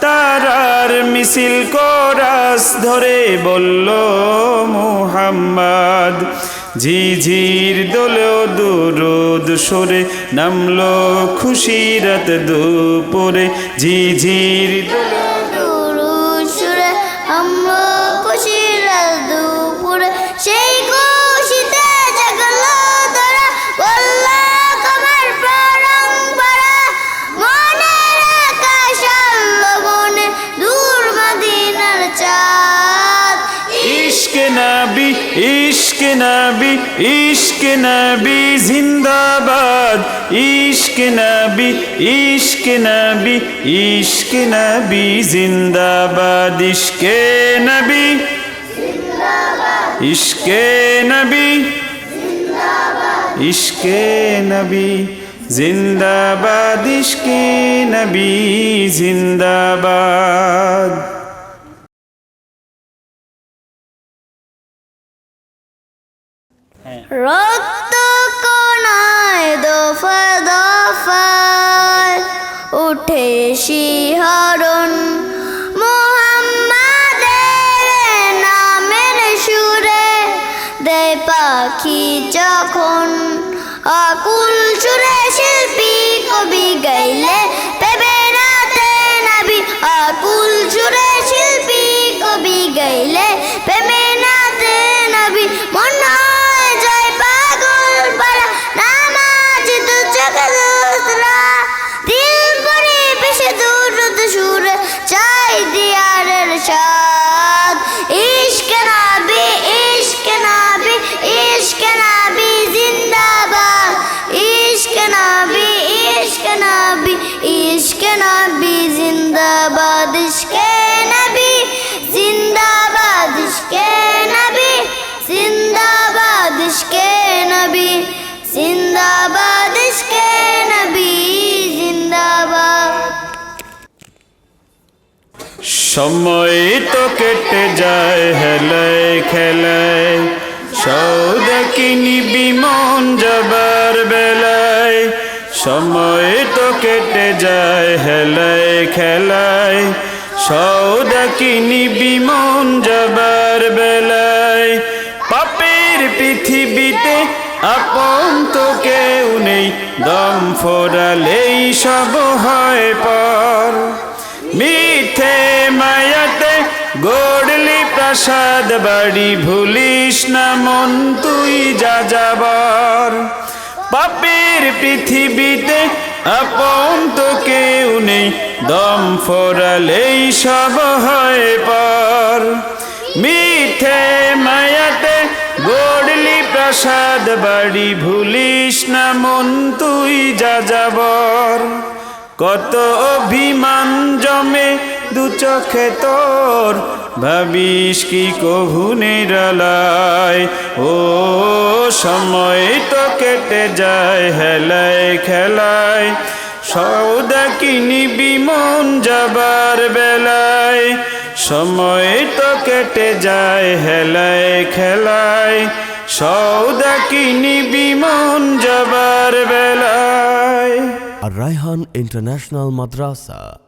তারার মিছিল কোরাস ধরে বলল, মুহাম্মাদ, ঝিঝির দোলো দুরুদ সরে নামলো খুশিরত দুপুরে। ঝিঝির দোলো সরে আমরা ইশক নবী ইশক নবী ইশক নবী জিন্দাবাদ ইশক নবী ইশক নবী ইশক নবী জিন্দাবাদ ইশকে নবী ইশকে নবী ইশকে নবী জিন্দাবাদ ইশকে নবী জিন্দাবাদ রক্ত কোনায় দফা দফায় উঠে শিহরণ। মোহাম্মাদের নামের সুরে দেয় পাখি যখন আকুল সুরে সময় তো কেটে যায় হেলায় খেলায় সৌদা কিনিবি মন যাবার বেলায় সময় তো কেটে যায় হেলায় খেলায় সৌদা কিনিবি মন যাবার বেলায় পাপের পৃথিবীতে আপন তো কেউ নেই, দম ফোরালেই সব হয় পর। গড়লি প্রাসাদ বাড়ি ভুলিস না মন, তুই যা যাবার। পাপের পৃথিবীতে আপন তো কেউ নেই, দম ফোরালেই সব হয় পর। মিথ্যে মায়াতে গড়লি প্রাসাদ বাড়ি ভুলিস না মন, তুই যা যাবর। কত অভিমান জমে দু চোখে তোর। ভাবিস কি কভু নিরালায়? ও, সময় তো কেটে যায় হেলায় খেলায়। সৌদা কিনিবি মন যাবার বেলায়? সময় তো কেটে যায় হেলায় খেলায়। সৌদা কিনিবি মন যাবার বেলায়? আর রায়হান ইন্টারন্যাশনাল মাদ্রাসা।